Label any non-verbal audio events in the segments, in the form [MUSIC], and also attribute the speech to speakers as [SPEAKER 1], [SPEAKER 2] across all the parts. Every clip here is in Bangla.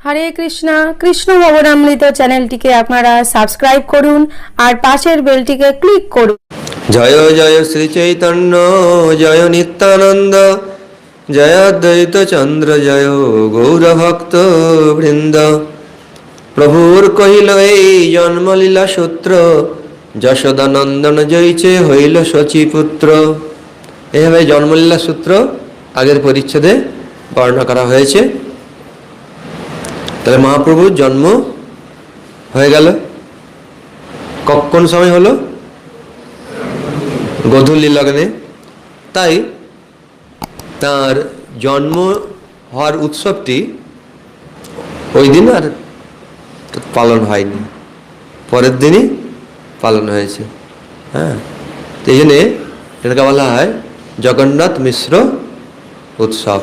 [SPEAKER 1] হরে কৃষ্ণা, কৃষ্ণ ভবনামৃত চ্যানেলটিকে আপনারা সাবস্ক্রাইব করুন আর পাশের বেলটিকে ক্লিক করুন।
[SPEAKER 2] জয় জয় শ্রী চৈতন্য, জয় নিত্যানন্দ, জয় অদ্বৈত চন্দ্র, জয় গৌরভক্ত বৃন্দ। প্রভুর কহিল, এই জন্মলীলা সূত্র, যশোদানন্দন জয়িছে, হইল শচীপুত্র এভাবে জন্মলীলা সূত্র আগের পরিচ্ছেদে বর্ণনা করা হয়েছে। তাহলে মহাপ্রভুর জন্ম হয়ে গেল। ক- কোন সময় হলো? গধূলি লগ্নে। তাই তার জন্ম হওয়ার উৎসবটি ওই দিন আর পালন হয়নি। পরের দিনই পালন হয়েছে। হ্যাঁ তো এই জন্যে এটাকে বলা হয় জগন্নাথ মিশ্র উৎসব।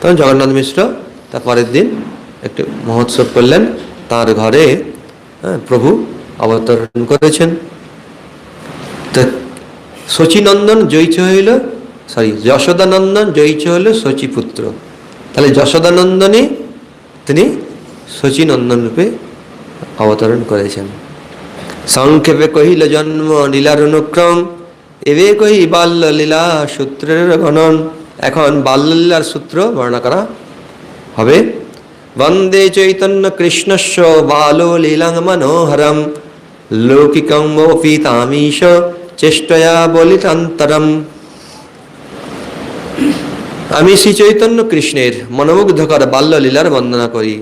[SPEAKER 2] তখন জগন্নাথ মিশ্র তার পরের দিন একটি মহোৎসব করলেন। তার ঘরে হ্যাঁ, প্রভু অবতরণ করেছেন। শচীনন্দন জয়িচ হইল সরি যশোদানন্দন জয়িচ হইল শচীপুত্র। তাহলে যশোদানন্দনই তিনি শচীনন্দন রূপে অবতরণ করেছেন। সংক্ষেপে কহিল জন্ম লীলার অনুক্রম এবে কহি বাল্য লীলা সূত্রের গণন। এখন বাল্যলীলার সূত্র বর্ণনা করা হবে। বন্দে চৈতন্য কৃষ্ণস্য বালো লীলাং মনোহরম লৌকিকং মোপি তামীশ চেষ্টয়া বলিতান্তরম আমি শ্রী চৈতন্য কৃষ্ণের মনোমুগ্ধকর বাল্য লীলার বন্দনা করি।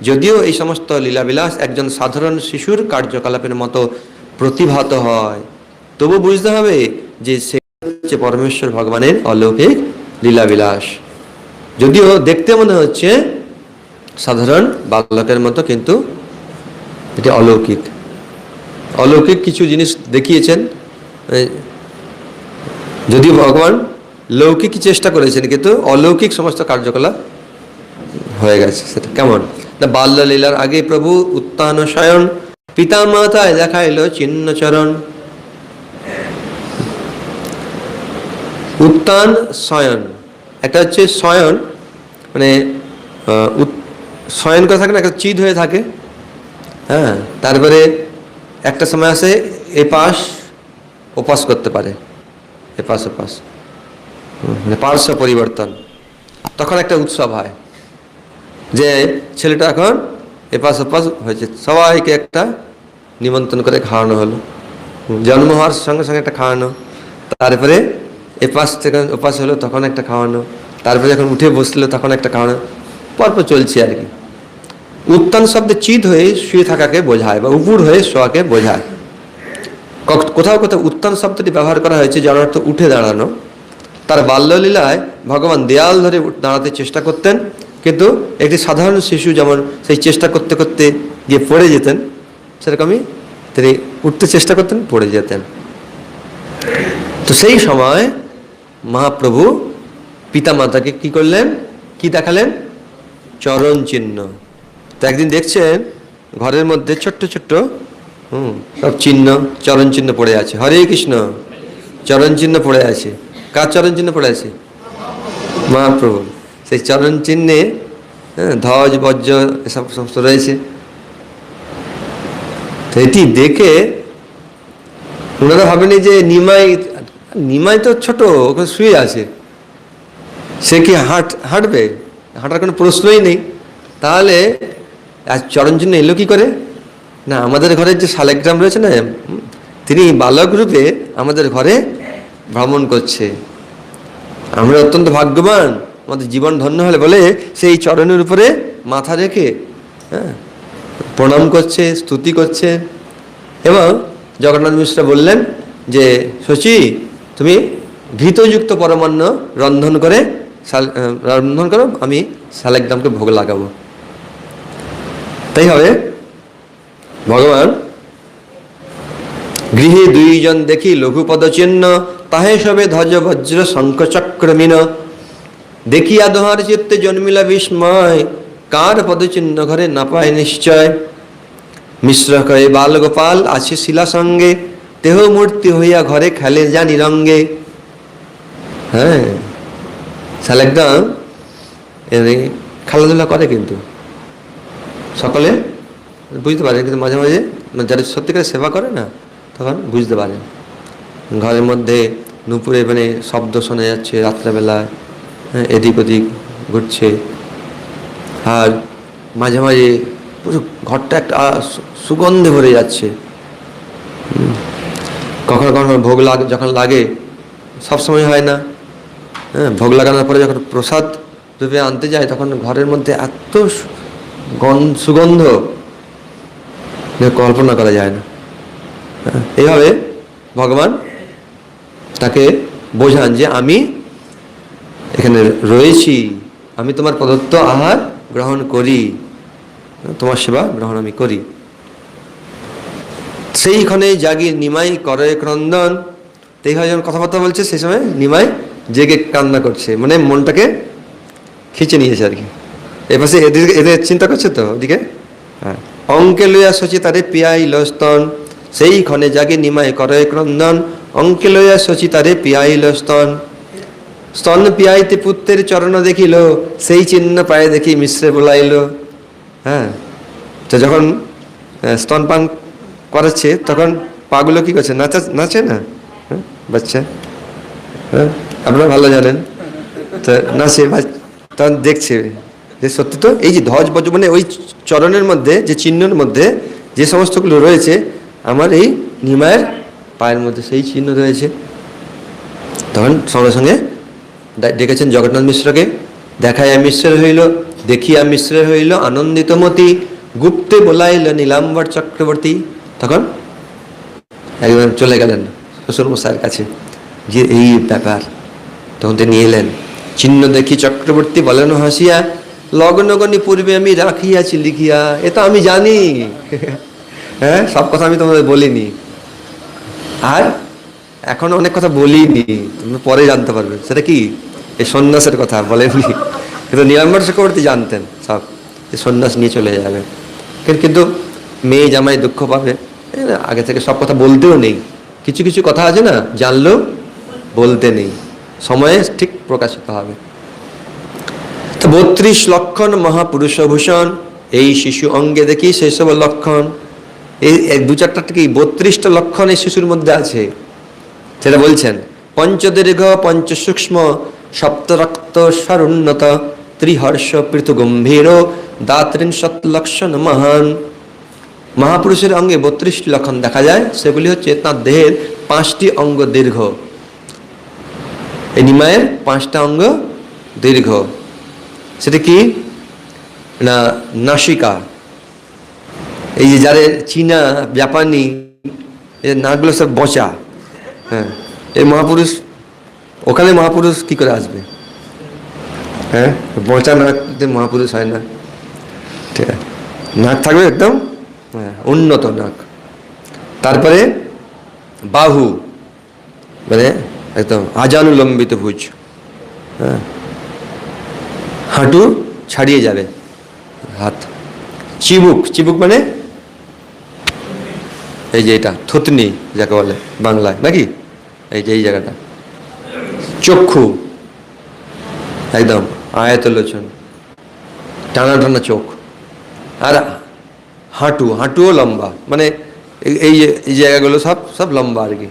[SPEAKER 2] যদিও এই সমস্ত লীলাবিলাস একজন সাধারণ শিশুর কার্যকলাপের মতো প্রতিভাত হয়। তবু বুঝতে হবে যে সে হচ্ছে পরমেশ্বর ভগবানের অলৌকিক লীলাবিলাস। যদিও দেখতে মনে হচ্ছে সাধারণ বালকের মতো কিন্তু এটি অলৌকিক। অলৌকিক কিছু জিনিস দেখিয়েছেন এই, যদিও ভগবান লৌকিক চেষ্টা করেছেন কিন্তু অলৌকিক সমস্ত কার্যকলাপ হয়ে গেছে সেটা। কেমন? না বাল্যলীলার আগে প্রভু উত্তান শয়ন পিতা মাতায় দেখা এলো চিহ্নচরণ উত্তান শয়ন একটা হচ্ছে শয়ন মানে শয়ন করে থাকে না একটা চিদ হয়ে থাকে। হ্যাঁ তারপরে একটা সময় আসে এপাশ ওপাস করতে পারে। এপাশ হুম, মানে পার্শ্ব পরিবর্তন। তখন একটা উৎসব হয় যে ছেলেটা এখন এপাশ ওপাশ হয়েছে। সবাইকে একটা নিমন্ত্রণ করে খাওয়ানো হলো। জন্ম হওয়ার সঙ্গে সঙ্গে একটা খাওয়ানো। তারপরে এপাশ থেকে ওপাশ হলো তখন একটা খাওয়ানো। তারপরে যখন উঠে বসল তখন একটা খাওয়ানো। পরপর চলছে আর কি। উত্তান শব্দে চিত হয়ে শুয়ে থাকাকে বোঝায় বা উপুর হয়ে শোয়াকে বোঝায়। কোথাও কোথাও উত্তান শব্দটি ব্যবহার করা হয়েছে যার অর্থ উঠে দাঁড়ানো। তার বাল্যলীলায় ভগবান দেয়াল ধরে দাঁড়াতে চেষ্টা করতেন, কিন্তু একটি সাধারণ শিশু যেমন সেই চেষ্টা করতে করতে গিয়ে পড়ে যেতেন, সেরকমই তিনি উঠতে চেষ্টা করতেন, পড়ে যেতেন। তো সেই সময় মহাপ্রভু পিতামাতাকে কি করলেন? কি দেখালেন? চরণ চিহ্ন। তো একদিন দেখছেন ঘরের মধ্যে ছোট্ট ছোট্ট হুম সব চিহ্ন চরণ চিহ্ন পড়ে আছে। হরে কৃষ্ণ চরণ চিহ্ন পড়ে আছে। কার চরণ চিহ্ন পড়ে আছে? মহাপ্রভু সেই চরণ চিহ্নে হ্যাঁ, ধ্বজ বজ্র এসব সমস্ত রয়েছে। এটি দেখে ওনারা ভাবেনি যে নিমাই নিমাই তো ছোট ওখানে শুয়ে আছে। সে কি হাঁট হাঁটবে? হাঁটার কোনো প্রশ্নই নেই। তাহলে আর চরণ চিহ্ন এলো কি করে? না, আমাদের ঘরের যে শালেগ্রাম রয়েছে না তিনি বালক রূপে আমাদের ঘরে ভ্রমণ করছে। আমরা অত্যন্ত ভাগ্যবান, আমাদের জীবন ধন্য হলে বলে সেই চরণের উপরে মাথা রেখে হ্যাঁ প্রণাম করছে, স্তুতি করছে। এবং জগন্নাথ মিশ্র বললেন যে, শচী, তুমি ঘৃতযুক্ত পরমান্ন রন্ধন করে রন্ধন করো, আমি শালেকদামকে ভোগ লাগাবো। তাই হবে? ভগবান, গৃহে দুইজন দেখি লঘুপদ চিহ্ন, তাহে সবে ধ্বজ বজ্র শঙ্খ চক্রমিন দেখিয়া দোহার চিত্তে জন্মিলা বিস্ময়, কার পদচিহ্ন ঘরে না পায় নিশ্চয়? মিশ্র কয়ে, বালগোপাল, আছে শিলা সঙ্গে দেহ মূর্তি হইয়া ঘরে খেলে জানি রঙ্গে হ্যাঁ শালেকদম খেলাধুলা করে কিন্তু। সকলে বুঝতে পারে কিন্তু মাঝে মাঝে মানে যারা সত্যিকারে সেবা করে না তখন বুঝতে পারে। ঘরের মধ্যে নুপুরে মানে শব্দ শোনা যাচ্ছে রাত্রেবেলা হ্যাঁ, এদিক ওদিক ঘুরছে। আর মাঝে মাঝে পুরো ঘরটা একটা সুগন্ধে ভরে যাচ্ছে। কখনো কখনো ভোগ লাগ যখন লাগে সব সময় হয় না। হ্যাঁ ভোগ লাগানোর পরে যখন প্রসাদ রূপে আনতে যায় তখন ঘরের মধ্যে এত সুগন্ধ? কল্পনা করা যায় না। হ্যাঁ, এইভাবে ভগবান তাকে বোঝান যে আমি এখানে রয়েছি আমি তোমার প্রদত্ত আহার গ্রহণ করি তোমার সেবা গ্রহণ আমি করি। সেইখানে জাগি নিমাই করে ক্রন্দন। এইভাবে যখন কথাবার্তা বলছে সেই সময় নিমাই জেগে কান্না করছে মানে মনটাকে খিচে নিয়েছে আর কি। এপাশে এদের এদের চিন্তা করছে তো ওদিকে? হ্যাঁ। অঙ্কে লইয়া শচী তারে পিয়াইল স্তন সেই ক্ষণে জাগে নিমাই করে ক্রন্দন। অঙ্কে লইয়া শচী তারে পিয়াইল স্তন স্তন পিয়াইতে পুত্রের চরণ দেখিল সেই চিহ্ন পায়ে দেখি মিশ্রে বলাইল। হ্যাঁ। তো যখন আহ, স্তনপান করাচ্ছে তখন পাগুলো কি করছে? নাচা নাচে না? হ্যাঁ বাচ্চা। হ্যাঁ আপনারা ভালো জানেন। তো নাচে তখন দেখছে। যে সত্যি তো এই যে ধ্বজ বজ মানে ওই চরণের মধ্যে, যে চিহ্নের মধ্যে যে সমস্তগুলো রয়েছে, আমার এই নিমায়ের পায়ের মধ্যে সেই চিহ্ন রয়েছে। তখন সঙ্গে সঙ্গে ডেকেছেন জগন্নাথ মিশ্রকে দেখাইয়া মিশ্রের হইল দেখিয়া মিশ্রের হইল, আনন্দিত মতি, গুপ্তে বলাইল নীলাম্বর চক্রবর্তী। তখন একদম চলে গেলেন শ্বশুর মশাইয়ের কাছে, যে এই ব্যাপার। তখন তিনি এলেন, চিহ্ন দেখি চক্রবর্তী বলেন, হাসিয়া লগ্নগণি পূর্বে আমি রাখিয়াছি, লিখিয়া। এ তো আমি জানি। হ্যাঁ সব কথা আমি তোমাদের বলিনি। আর এখন অনেক কথা বলিনি। তুমি পরে জানতে পারবে। সেটা কি? এই সন্ন্যাসের কথা, বলেননি। কিন্তু নীলাম্বর চক্রবর্তী জানতেন সব। যে সন্ন্যাস নিয়ে চলে যাবে। কিন্তু- মেয়ে জামাই দুঃখ পাবে। আগে থেকে সব কথা বলতেও নেই। কিছু কিছু কথা আছে না? জানলেও বলতে নেই। সময়ে ঠিক প্রকাশিত হবে। বত্রিশ লক্ষণ মহাপুরুষ ভূষণ এই শিশু অঙ্গে দেখি সেই সব লক্ষণ। এই দু চারটা থেকে বত্রিশটা লক্ষণ এই শিশুর মধ্যে আছে? সেটা বলছেন, পঞ্চদীর্ঘ, পঞ্চসূক্ষ্ম, সপ্তরক্ত, স্বরুন্নত, ত্রিহর্ষ পৃথু গম্ভীর দাত্রিংশত লক্ষণ মহান। মহাপুরুষের অঙ্গে বত্রিশটি লক্ষণ দেখা যায়, সেগুলি হচ্ছে তাঁর দেহের পাঁচটি অঙ্গ দীর্ঘ। এই নিমায়ের পাঁচটা অঙ্গ দীর্ঘ। সেটা কি? না, নাসিকা। এই যে যারা চীনা, জাপানি এর নাকগুলো সব বচা হ্যাঁ এই মহাপুরুষ, ওখানে মহাপুরুষ কি করে আসবে? হ্যাঁ বচা নাক মহাপুরুষ হয় না। ঠিক আছে। নাক থাকবে একদম? হ্যাঁ উন্নত নাক। তারপরে বাহু মানে একদম আজানুলম্বিত ভুজ হ্যাঁ হাঁটু ছাড়িয়ে যাবে। হাত। চিবুক চিবুক মানে? এই যে এটা, থুতনি যাকে বলে বাংলায়, নাকি? এই যে এই জায়গাটা। চক্ষু। একদম, আয়তলোচন। টানা টানা চোখ। আর হাঁটু, হাঁটুও লম্বা। মানে এই- এই জায়গাগুলো সব সব লম্বা আর কি।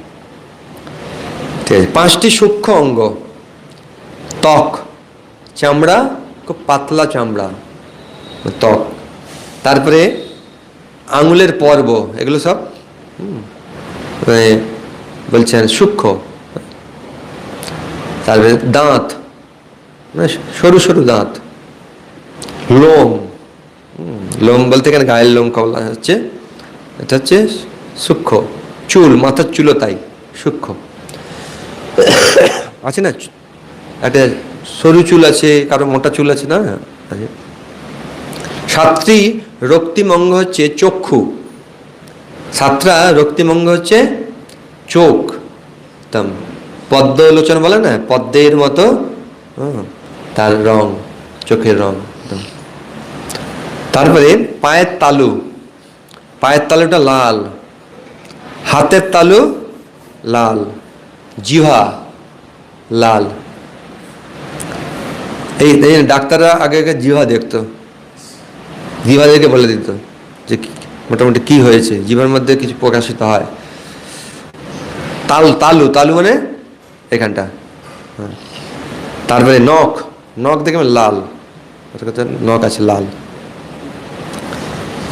[SPEAKER 2] ঠিক আছে, পাঁচটি সূক্ষ্ম অঙ্গ। ত্বক, চামড়া খুব পাতলা চামড়া, ত্বক। তারপরে আঙুলের পর্ব, এগুলো সব মানে বলছেন সূক্ষ্ম। তারপরে দাঁত মানে সরু সরু দাঁত। লোম লোম বলতে এখানে গায়ের লোম কমলা হচ্ছে, এটা হচ্ছে সূক্ষ্ম। চুল, মাথার চুলও তাই, সূক্ষ্ম। [COUGHS] আছে না? একটা সরু চুল আছে, কারও মোটা চুল আছে না? আছে। সাতটি রক্তিমঙ্গ হচ্ছে চক্ষু। সাতটা রক্তিমঙ্গ হচ্ছে চোখ। একদম পদ্মলোচন বলে না? পদ্মের মতো তার রং, চোখের রং। তারপরে পায়ের তালু। পায়ের তালুটা লাল। হাতের তালু লাল। জিহা লাল। এই এই ডাক্তাররা আগে আগে জিভা দেখতো। জিভা দেখে বলে দিত যে মোটামুটি কি হয়েছে। জিভার মধ্যে কিছু প্রকাশিত হয়। তাল তালু তালু মানে এখানটা। হ্যাঁ। তারপরে নখ নখ দেখে মানে লাল। নখ আছে লাল।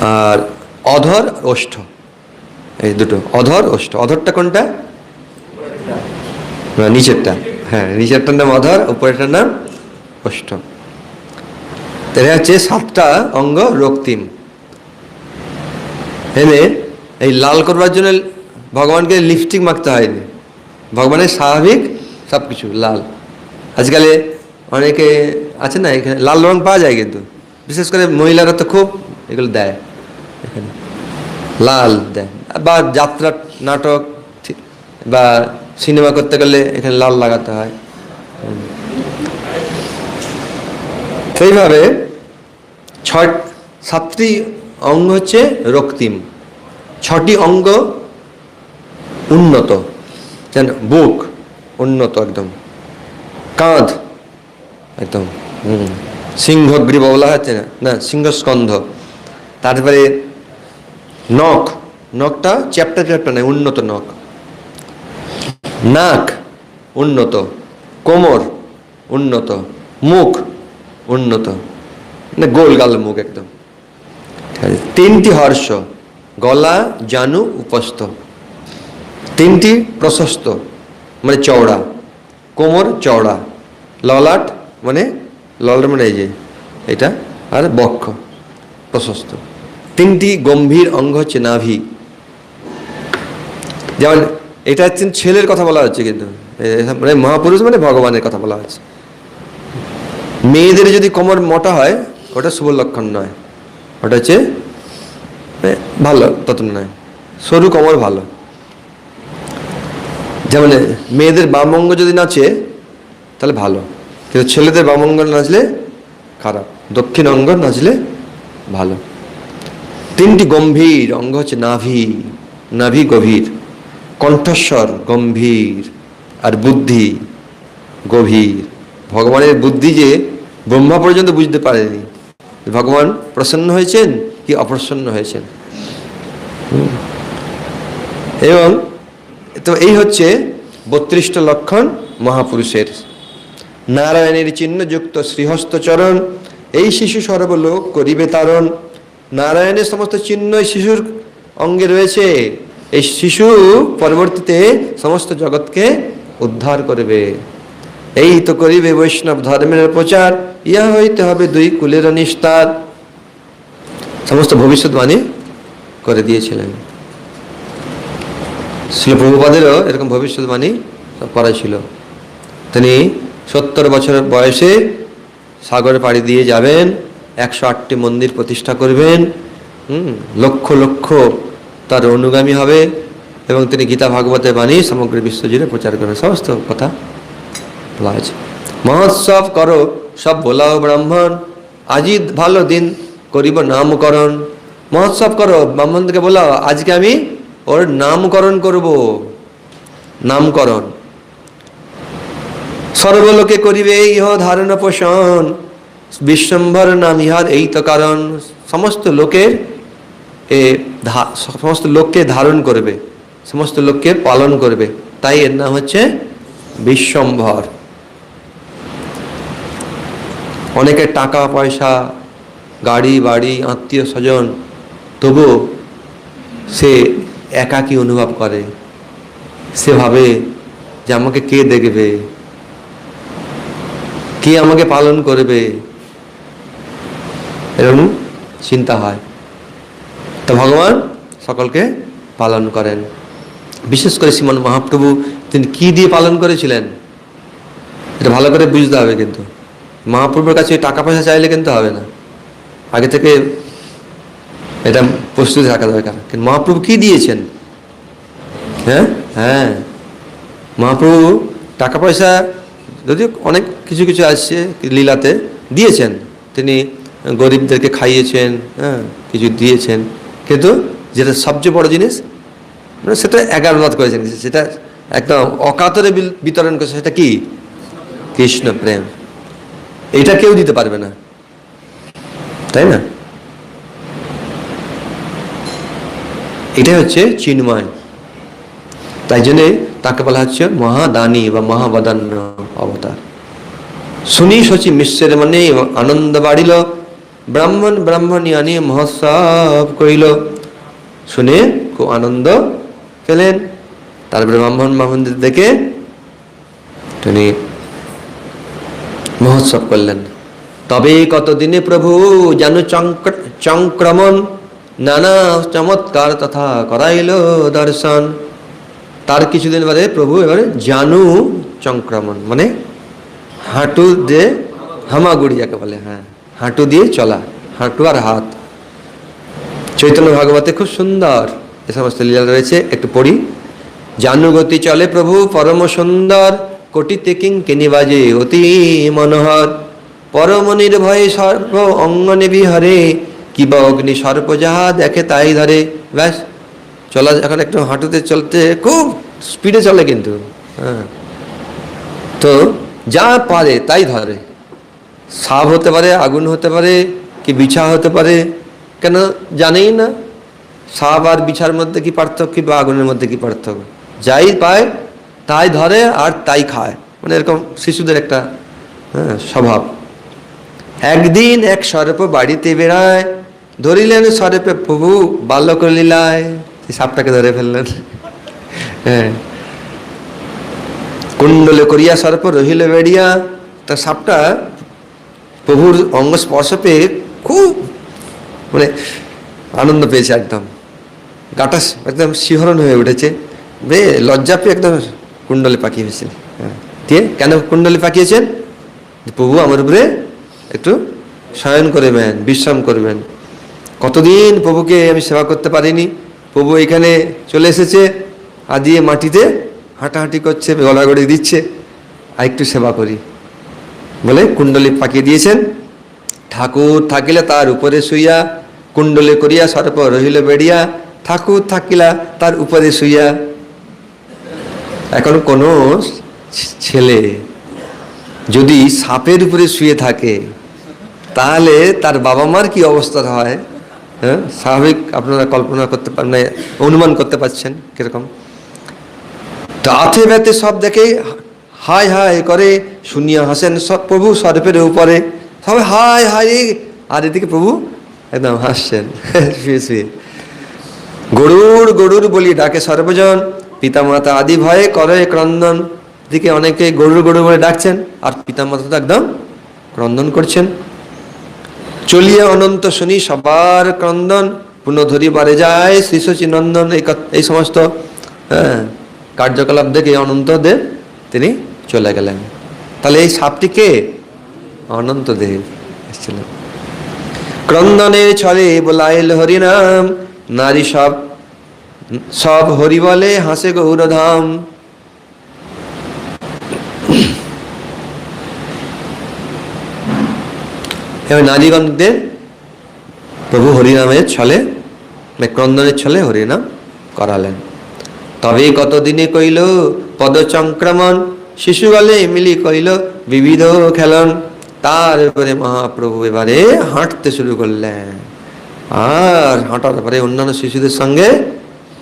[SPEAKER 2] আর অধর ওষ্ঠ। এই দুটো অধর ওষ্ঠ। অধরটা কোনটা? নিচেরটা। হ্যাঁ নিচেরটার নাম অধর উপরেরটার নাম ওষ্ঠ এটা হচ্ছে সাতটা অঙ্গ রক্তিম। এনে এই লাল করবার জন্য ভগবানকে লিপস্টিক মাখতে হয়নি। ভগবানের স্বাভাবিক সব কিছু লাল। আজকালে অনেকে আছে না, এখানে লাল রং পাওয়া যায় কিন্তু। বিশেষ করে মহিলারা তো খুব এগুলো দেয় এখানে। লাল দেয়। বা যাত্রা নাটক, বা সিনেমা করতে গেলে এখানে লাল লাগাতে হয়। সেইভাবে ছয়, সাতটি অঙ্গ হচ্ছে রক্তিম। ছটি অঙ্গ উন্নত। যেন বুক উন্নত একদম। কাঁধ একদম, হুম। সিংহগ্রীব বলা হচ্ছে না না, সিংহস্কন্ধ। তারপরে নখ, নখটা চ্যাপ্টা চ্যাপ্টা নেই উন্নত নখ। নাক উন্নত, কোমর উন্নত, মুখ উন্নত। মানে গোল গাল মুখ একদম। তিনটি হর্ষ, গলা, জানু, উপস্থ। তিনটি প্রশস্ত মানে চওড়া, কোমর চওড়া। ললাট মানে ললাট মানে এই যে, এটা, আর বক্ষ, প্রশস্ত। তিনটি গম্ভীর অঙ্গ হচ্ছে নাভি যেমন, এটা হচ্ছে ছেলের কথা বলা হচ্ছে কিন্তু। মানে মহাপুরুষ মানে ভগবানের কথা বলা হচ্ছে। মেয়েদের যদি কোমর মোটা হয়, ওটা শুভ লক্ষণ নয়। ওটা হচ্ছে ভালো, তত নয়। সরু কোমর ভালো। যেমন মেয়েদের বাম অঙ্গ যদি নাচে, তাহলে ভালো। কিন্তু ছেলেদের বাম অঙ্গ নাচলে খারাপ। দক্ষিণ অঙ্গ নাচলে ভালো। তিনটি গম্ভীর অঙ্গ হচ্ছে নাভি নাভি গভীর। কণ্ঠস্বর গম্ভীর আর বুদ্ধি গভীর। ভগবানের বুদ্ধি যে ব্রহ্মা পর্যন্ত বুঝতে পারেনি। ভগবান প্রসন্ন হয়েছেন কি অপ্রসন্ন হয়েছেন? এবং তো এই হচ্ছে বত্রিশটা লক্ষণ মহাপুরুষের। নারায়ণের চিহ্নযুক্ত শ্রীহস্তচরণ এই শিশু সর্বলোক করিবে তারণ। নারায়ণের সমস্ত চিহ্ন শিশুর অঙ্গে রয়েছে। এই শিশু পরবর্তীতে সমস্ত জগৎকে উদ্ধার করবে। এই তো করিবে বৈষ্ণব ধর্মের প্রচার, ইহা হইতে হবে দুই কুলের নিস্তার। সমস্ত ভবিষ্যৎবাণী করে দিয়েছিলেন। শিল প্রভুপাদেরও এরকম ভবিষ্যৎবাণী করা ছিল। তিনি সত্তর বছর বয়সে সাগরে পাড়ি দিয়ে যাবেন, একশো আটটি মন্দির প্রতিষ্ঠা করবেন লক্ষ লক্ষ তার অনুগামী হবে এবং তিনি গীতা ভাগবতের বাণী সমগ্র বিশ্বজুড়ে প্রচার করবেন। সমস্ত কথা বলা আছে মহোৎসব করো, সব বোলাও ব্রাহ্মণ। আজই ভালো দিন করিব নামকরণ। মহোৎসব করো ব্রাহ্মণকে বলাও, আজকে আমি ওর নামকরণ করব। নামকরণ। সর্বলোকে করিবে ইহ ধারণ পোষণ। বিশ্বম্ভর নাম ইহার এই তো কারণ। সমস্ত লোকের এ সমস্ত লোককে ধারণ করবে। সমস্ত লোককে পালন করবে। তাই এর নাম হচ্ছে বিশ্বম্ভর। অনেকের টাকা, পয়সা, গাড়ি, বাড়ি, আত্মীয় স্বজন তবু সে একাকী অনুভব করে। সে ভাবে যে আমাকে কে দেখবে? কে আমাকে পালন করবে? এরকম চিন্তা হয়। তো ভগবান সকলকে পালন করেন। বিশেষ করে শ্রীমান মহাপ্রভু তিনি কি দিয়ে পালন করেছিলেন? এটা ভালো করে বুঝতে হবে কিন্তু। মহাপ্রভুর কাছে টাকা পয়সা চাইলে কিন্তু হবে না। আগে থেকে এটা প্রস্তুতি থাকা দরকার। কিন্তু মহাপ্রভু কি দিয়েছেন? হ্যাঁ? হ্যাঁ। মহাপ্রভু টাকা পয়সা যদিও অনেক কিছু কিছু আসছে লীলাতে দিয়েছেন। তিনি গরিবদেরকে খাইয়েছেন হ্যাঁ কিছু দিয়েছেন। কিন্তু যেটা সবচেয়ে বড় জিনিস মানে সেটা এগারোনাথ করেছেন। সেটা একদম অকাতরে বিতরণ করেছে সেটা কি? কৃষ্ণ প্রেম। এটা কেউ দিতে পারবে না। তাই না? এটাই হচ্ছে চিন্ময়। তাই জন্যে তাকে বলা হচ্ছে মহাদানী বা মহাবদান্য অবতার। শুনি শচী মিশ্রের মানে আনন্দ বাড়িল, ব্রাহ্মণ ব্রাহ্মণিয়ানি মহোৎসব করিল। শুনে খুব আনন্দ পেলেন। তারপরে ব্রাহ্মণ ব্রাহ্মণদের দেখে তিনি মহোৎসব করলেন। তবে কতদিনে প্রভু জানু চংক্রমণ, নানা চমৎকার তথা করাইল দর্শন। তার কিছুদিন বাদে প্রভু এবারে জানু চংক্রমণ মানে হাঁটু দিয়ে হামাগুড়ি যাকে বলে হ্যাঁ হাঁটু দিয়ে চলা, হাঁটু আর হাত। চৈতন্য ভাগবতে খুব সুন্দর এ সমস্ত লীলা রয়েছে, একটু পড়ি। জানুগতি চলে প্রভু, পরম সুন্দর। কোটিতে কিং কেনি বাজে অতি মনোহর। পরম নির্ভয়ে সর্ব অঙ্গনে বিহারে কিবা অগ্নি সর্প যাহা দেখে তাই ধরে। ব্যাস, চলা এখন একটু হাঁটুতে চলতে খুব স্পিডে চলে কিন্তু। হ্যাঁ। তো যা পারে তাই ধরে। সাপ হতে পারে, আগুন হতে পারে, কি বিছা হতে পারে, কেন জানেই না। সাপ আর বিছার মধ্যে কি পার্থক্য বা আগুনের মধ্যে কি পার্থক্য? যাই পায় তাই ধরে আর তাই খায়। মানে এরকম শিশুদের একটা হ্যাঁ, স্বভাব। একদিন এক সর্প বাড়িতে বেড়ায় ধরিলেন সর্পে প্রভু বাল্যক লীলায় সেই সাপটাকে ধরে ফেললেন। হ্যাঁ। কুণ্ডলে করিয়া সর্প রহিল বেড়িয়া তা সাপটা প্রভুর অঙ্গ স্পর্শ পেয়ে খুব মানে আনন্দ পেয়েছে একদম। গাটা একদম শিহরণ হয়ে উঠেছে। বে লজ্জা পেয়ে একদম কুণ্ডলে পাকিয়ে হয়েছিল হ্যাঁ। দিয়ে কেন কুণ্ডলে পাকিয়েছেন প্রভু আমার উপরে একটু শয়ন করবেন বিশ্রাম করবেন কতদিন প্রভুকে আমি সেবা করতে পারিনি। প্রভু এখানে চলে এসেছে আর দিয়ে মাটিতে হাঁটাহাঁটি করছে গলাগড়ি দিচ্ছে, আর একটু সেবা করি। বলে কুণ্ডলী পাকিয়ে দিয়েছেন। ঠাকুর থাকিলে তার উপরে শুইয়া, কুণ্ডলে করিয়া, সর্প রহিল বেড়িয়া, ঠাকুর থাকিলা তার উপরে শুইয়া এখন কোনো ছেলে যদি সাপের উপরে শুয়ে থাকে, তাহলে তার বাবা মার কি অবস্থা হয়? হ্যাঁ? স্বাভাবিক আপনারা কল্পনা করতে পারেন না অনুমান করতে পারছেন কীরকম? তাতে ব্যতে সব দেখে হাই হাই করে শুনিয়া হাসেন সব প্রভু সর্পের উপরে সবাই হাই হাই আর এদিকে প্রভু একদম হাসছেন, [LAUGHS] শুয়ে শুয়ে। গরুর গরুর বলি ডাকে সর্বজন পিতামাতা আদি ভয়ে করে ক্রন্দন। দিকে অনেকে গরুর গরু বলে ডাকছেন, আর পিতামাতা তো একদম ক্রন্দন করছেন। চলিয়া অনন্ত শুনি সবার ক্রন্দন পুনঃ ধরিবারে যায় শ্রীশচী নন্দন এই এই সমস্ত হ্যাঁ কার্যকলাপ দেখে অনন্ত দেব, তিনি চলে গেলেন। তাহলে এই সাপটি কে? অনন্ত দেব এসেছিলেন। ক্রন্দনে ছলে বলাইল হরিনাম, নারী সব সব হরি বলে, হাসে গৌরধাম এবার নারীগণদের প্রভু হরিনামের ছলে ক্রন্দনের ছলে হরিনাম করালেন। তবে কতদিনে কইল, পদচংক্রমণ, শিশু গলে মিলি কইল, বিবিধ খেলন। তার উপরে মহাপ্রভু এবারে হাঁটতে শুরু করলেন। আর হাঁটার পরে অন্যান্য শিশুদের সঙ্গে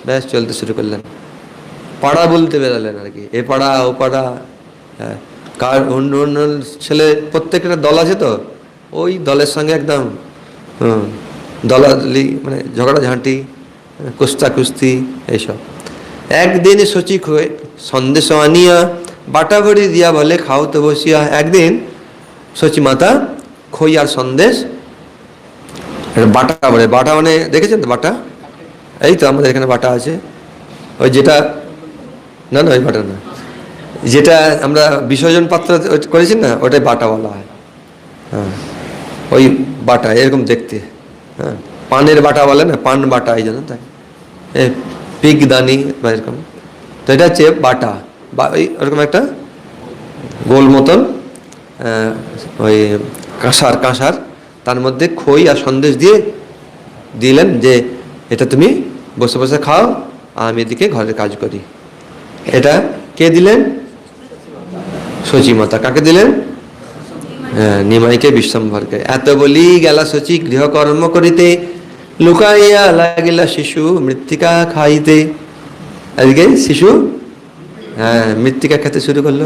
[SPEAKER 2] ব্যাস, চলতে শুরু করলেন। পাড়া বলতে বেরালেন আর কি। এ পাড়া, ও পাড়া হ্যাঁ। কার, অন্য অন্য ছেলে, প্রত্যেকটা দল আছে তো? ওই দলের সঙ্গে একদম দলাদলি মানে ঝগড়াঝাঁটি, কুস্তা কুস্তি, এইসব। একদিন সচিক হয়ে সন্দেশ আনিয়া, বাটা ভরি দিয়া বলে খাও তো বসিয়া একদিন সচি মাতা খই আর সন্দেশ, বাটা বলে বাটা মানে দেখেছেন তো বাটা? এই তো আমাদের এখানে বাটা আছে। ওই যেটা, না না, ওই বাটা না। যেটা আমরা বিসর্জন পাত্র করেছি না, ওটাই বাটা বলা হয়। হ্যাঁ ওই বাটা, এরকম দেখতে। হ্যাঁ পানের বাটা বলে না, পান বাটা, এই জন্য তাই। এ পিকদানি বা এরকম। তো এটা হচ্ছে বাটা। বা, ওই ওরকম একটা গোল মতন ওই কাঁসার কাঁসার, তার মধ্যে খই আর সন্দেশ দিয়ে দিলেন যে এটা তুমি বসে বসে খাও আর আমি এদিকে ঘরের কাজ করি। এটা কে দিলেন? সচিমাতা কাকে দিলেন? হ্যাঁ, নিমাইকে বিশ্বম্ভরকে। এত বলি গেলা সচি গৃহকর্ম করিতে লুকাইয়া লাগিলা শিশু মৃত্তিকা খাইতে। আজকে শিশু? হ্যাঁ মৃত্তিকা খেতে শুরু করল।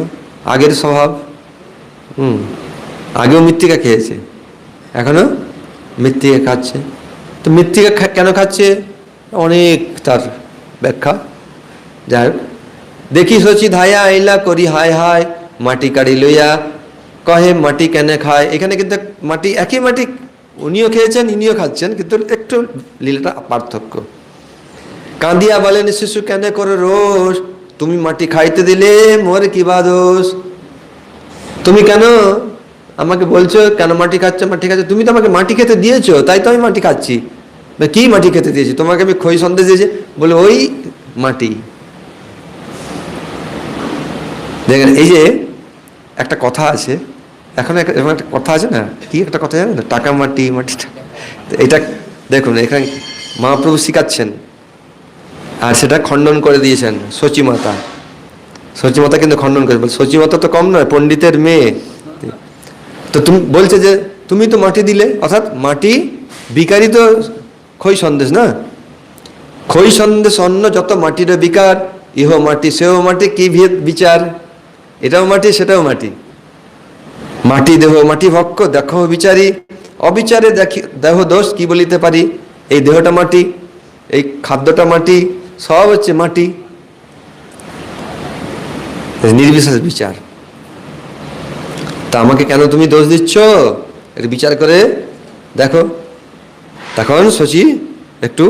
[SPEAKER 2] আগের স্বভাব। হুম আগেও মৃত্তিকা খেয়েছে এখনও মৃত্তিকা খাচ্ছে। তো মৃত্তিকা কেন খাচ্ছে? অনেক তার ব্যাখ্যা। হোক, দেখি সচি ধায়া আইলা করি হায় হায়, মাটি কাড়ি লইয়া কহে মাটি কেন খায়। এখানে কিন্তু মাটি, একই মাটি উনিও খেয়েছেন, ইনিও খাচ্ছেন, কিন্তু একটু লীলাটা পার্থক্য। কাঁদিয়া বলেন শিশু কেন করো রোষ? তুমি মাটি খাইতে দিলে মোর কি বা দোষ? তুমি কেন আমাকে বলছো কেন মাটি খাচ্ছ? মাটি খাচ্ছ? তুমি তো আমাকে মাটি খেতে দিয়েছ, তাই তো আমি মাটি খাচ্ছি। কি মাটি খেতে দিয়েছি? তোমাকে আমি খই সন্দেশ দিয়েছি। বলে, ওই মাটি। দেখেন, এই যে একটা কথা আছে, এখন এরকম একটা কথা আছে না? কি একটা কথা জানেন? টাকা মাটি মাটিটা এটা দেখুন, এখানে মহাপ্রভু শিখাচ্ছেন। আর সেটা খণ্ডন করে দিয়েছেন সচিমাতা সচিমাতা কিন্তু খণ্ডন করে বলে সচিমাতা তো কম নয়, পণ্ডিতের মেয়ে। তো তুমি, বলছে যে, তুমি তো মাটি দিলে? অর্থাৎ মাটি বিকারই তো খই সন্দেশ না? খই সন্দেশ অন্য যত মাটির বিকার, ইহ মাটি, সেও মাটি, কি ভেদ বিচার? এটাও মাটি, সেটাও মাটি। মাটি, দেহ, মাটি, ভক্ষ, দেখো বিচারি। অবিচারে দেখি, দেহ, দোষ, কি বলিতে পারি? এই দেহটা মাটি, এই খাদ্যটা মাটি, সব হচ্ছে মাটি। নির্বিশেষ বিচার। তা আমাকে কেন তুমি দোষ দিচ্ছ? এটা বিচার করে দেখো। তখন শচী একটু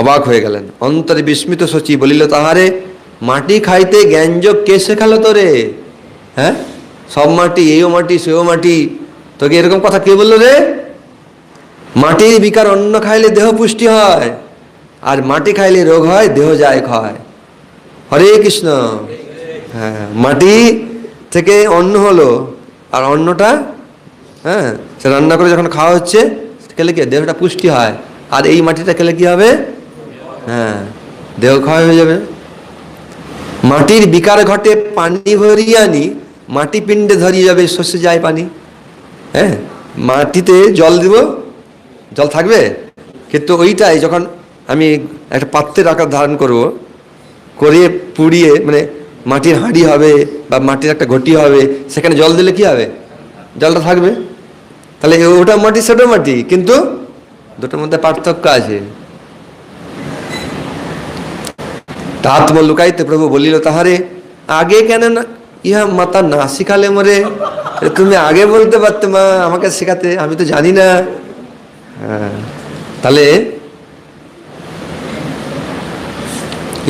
[SPEAKER 2] অবাক হয়ে গেলেন। অন্তরে বিস্মিত শচী বলিল, তাহারে, মাটি খাইতে জ্ঞানযোগ কে শেখালো তোরে? হ্যাঁ? সব মাটি এইও মাটি, সেও মাটি। তোকে এরকম কথা কে বলল রে? মাটির বিকার অন্ন খাইলে দেহ পুষ্টি হয়, আর মাটি খাইলে রোগ হয়, দেহ যায় ক্ষয় হরে কৃষ্ণ। হ্যাঁ মাটি থেকে অন্ন হলো, আর অন্নটা হ্যাঁ সে রান্না করে যখন খাওয়া হচ্ছে খেলে কি? দেহটা পুষ্টি হয়। আর এই মাটিটা খেলে কি হবে? হ্যাঁ দেহ ক্ষয় হয়ে যাবে। মাটির বিকার ঘটে পানি ভরিয়ে আনি, মাটি পিণ্ডে ধরিয়ে যাবে, শস্যে যায় পানি। হ্যাঁ মাটিতে জল দিব, জল থাকবে? কিন্তু ওইটাই যখন আমি একটা পাত্রের আকার ধারণ করব করে পুড়িয়ে মানে মাটির হাঁড়ি হবে বা মাটির একটা ঘটি হবে, সেখানে জল দিলে কি হবে? জলটা থাকবে। তাহলে ওটা মাটি, সেটা মাটি, কিন্তু দুটোর মধ্যে পার্থক্য আছে। তাত্ম লুকাইতে প্রভু বলিল, তাহারে, আগে কেন না, ইহা মাতা না শিখালে মরে? তুমি আগে বলতে পারতে মা, আমাকে শেখাতে, আমি তো জানি না। হ্যাঁ তাহলে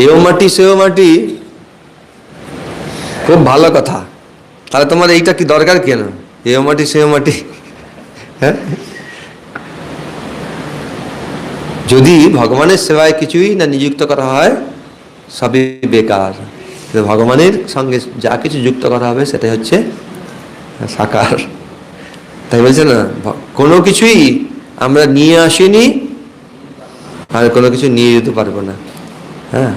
[SPEAKER 2] এও মাটি, সেও মাটি, খুব ভালো কথা। তাহলে তোমার এইটা কি দরকার কেন? এও মাটি, সেও মাটি। হ্যাঁ? যদি ভগবানের সেবায় কিছুই না নিযুক্ত করা হয়, সবই বেকার। ভগবানের সঙ্গে যা কিছু যুক্ত করা হবে, সেটাই হচ্ছে সাকার। তাই বলছে না কোনো কিছুই আমরা নিয়ে আসিনি, আর কোনো কিছু নিয়ে যেতে পারব না। হ্যাঁ?